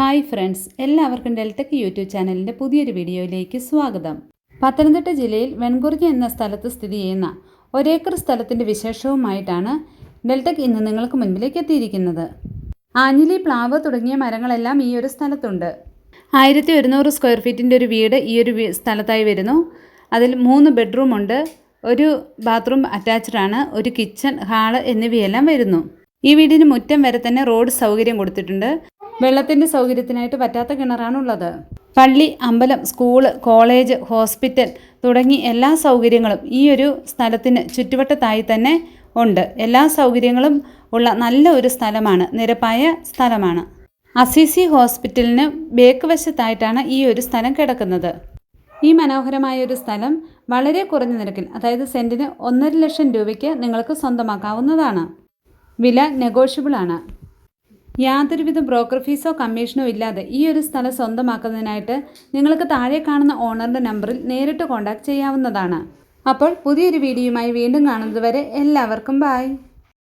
Hi friends എല്ലാവർക്കും ഡെൽറ്റക് YouTube ചാനലിന്റെ പുതിയൊരു വീഡിയോയിലേക്ക് സ്വാഗതം. പത്തനംതിട്ട ജില്ലയിൽ വെൺകുറിഞ്ഞ എന്ന സ്ഥലത്ത് സ്ഥിതി ചെയ്യുന്ന ഒരേക്കർ സ്ഥലത്തിന്റെ വിശേഷവുമായിട്ടാണ് ഡെൽറ്റക് ഇന്ന് നിങ്ങൾക്ക് മുൻപിലേക്ക് എത്തിയിരിക്കുന്നത്. ആഞ്ഞിലി പ്ലാവ് തുടങ്ങിയ മരങ്ങളെല്ലാം ഈ ഒരു സ്ഥലത്തുണ്ട്. ആയിരത്തി ഒരുന്നൂറ് സ്ക്വയർ ഫീറ്റിന്റെ ഒരു വീട് ഈ ഒരു സ്ഥലത്തായി വരുന്നു. അതിൽ മൂന്ന് ബെഡ്റൂം ഉണ്ട്. ഒരു ബാത്റൂം അറ്റാച്ച്ഡ് ആണ്. ഒരു കിച്ചൺ ഹാൾ എന്നിവയെല്ലാം വരുന്നു. ഈ വീടിന് മുറ്റം വരെ തന്നെ റോഡ് സൗകര്യം കൊടുത്തിട്ടുണ്ട്. വെള്ളത്തിന്റെ സൗകര്യത്തിനായിട്ട് പറ്റാത്ത കിണറാണുള്ളത്. പള്ളി അമ്പലം സ്കൂൾ കോളേജ് ഹോസ്പിറ്റൽ തുടങ്ങി എല്ലാ സൗകര്യങ്ങളും ഈ ഒരു സ്ഥലത്തിന് ചുറ്റുവട്ടത്തായി തന്നെ ഉണ്ട്. എല്ലാ സൗകര്യങ്ങളും ഉള്ള നല്ല ഒരു സ്ഥലമാണ് നിരപ്പായ സ്ഥലമാണ്. അസിസി ഹോസ്പിറ്റലിന് ബേക്ക് വശത്തായിട്ടാണ് ഈ ഒരു സ്ഥലം കിടക്കുന്നത്. ഈ മനോഹരമായ ഒരു സ്ഥലം വളരെ കുറഞ്ഞ നിരക്കിൽ അതായത് സെന്റിന് ഒന്നര ലക്ഷം രൂപയ്ക്ക് നിങ്ങൾക്ക് സ്വന്തമാക്കാവുന്നതാണ്. വില നെഗോഷ്യബിൾ ആണ് യാതൊരുവിധ ബ്രോക്കർ ഫീസോ കമ്മീഷനോ ഇല്ലാതെ ഈ ഒരു സ്ഥലം സ്വന്തമാക്കുന്നതിനായിട്ട് നിങ്ങൾക്ക് താഴെ കാണുന്ന ഓണറിന്റെ നമ്പറിൽ നേരിട്ട് കോൺടാക്ട് ചെയ്യാവുന്നതാണ്. അപ്പോൾ പുതിയൊരു വീഡിയോയുമായി വീണ്ടും കാണുന്നതുവരെ എല്ലാവർക്കും ബായ്